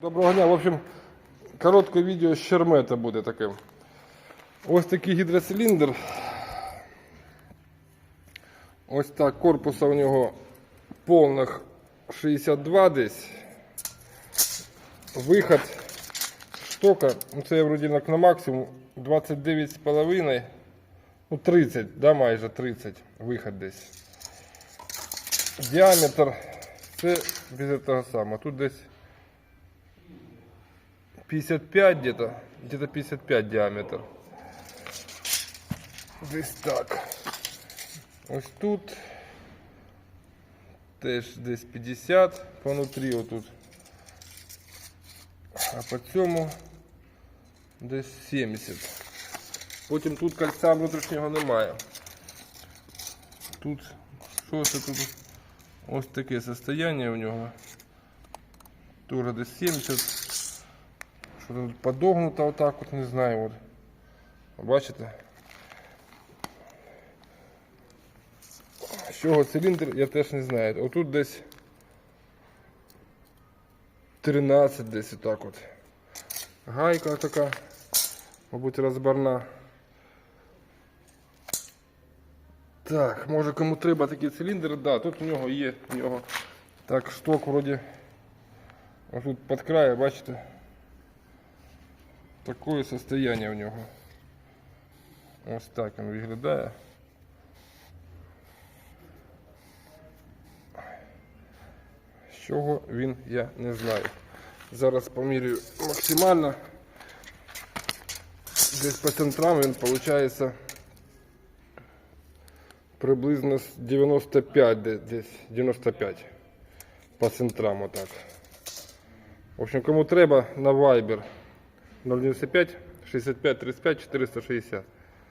Доброго дня. В общем, коротке відео з щермета буде таким. Ось такий гідроциліндр. Ось так корпуса у нього повних 62 десь. Виход штока, ну це я вроді на максимум 29,5, ну 30, да, майже 30 виход десь. Діаметр це без того самого. Тут десь 55 где-то, где-то 55 диаметр. Десь так. Ось тут теж десь 50 понутрі отут. А по цьому десь 70. Потім тут кольця внутрішнього немає. Тут що це тут? Ось таке состояние у нього. Тоже десь 70. Що тут подогнуто отак от, не знаю. От. Бачите? З чого циліндр, я теж не знаю. Отут десь 13 десь отак от. Гайка така, мабуть, розбарна. Так, може кому треба такий циліндр, да, тут у нього є у нього. Так, шток вроді. Ось тут під краю, бачите? Такое состояние у нього. Ось так він виглядає. З чого він, я не знаю. Зараз помірюю максимально. Десь по центрам він виходить приблизно 95, де- десь 95 по центрам отак. В общем, кому треба на Viber 095 65 35 460.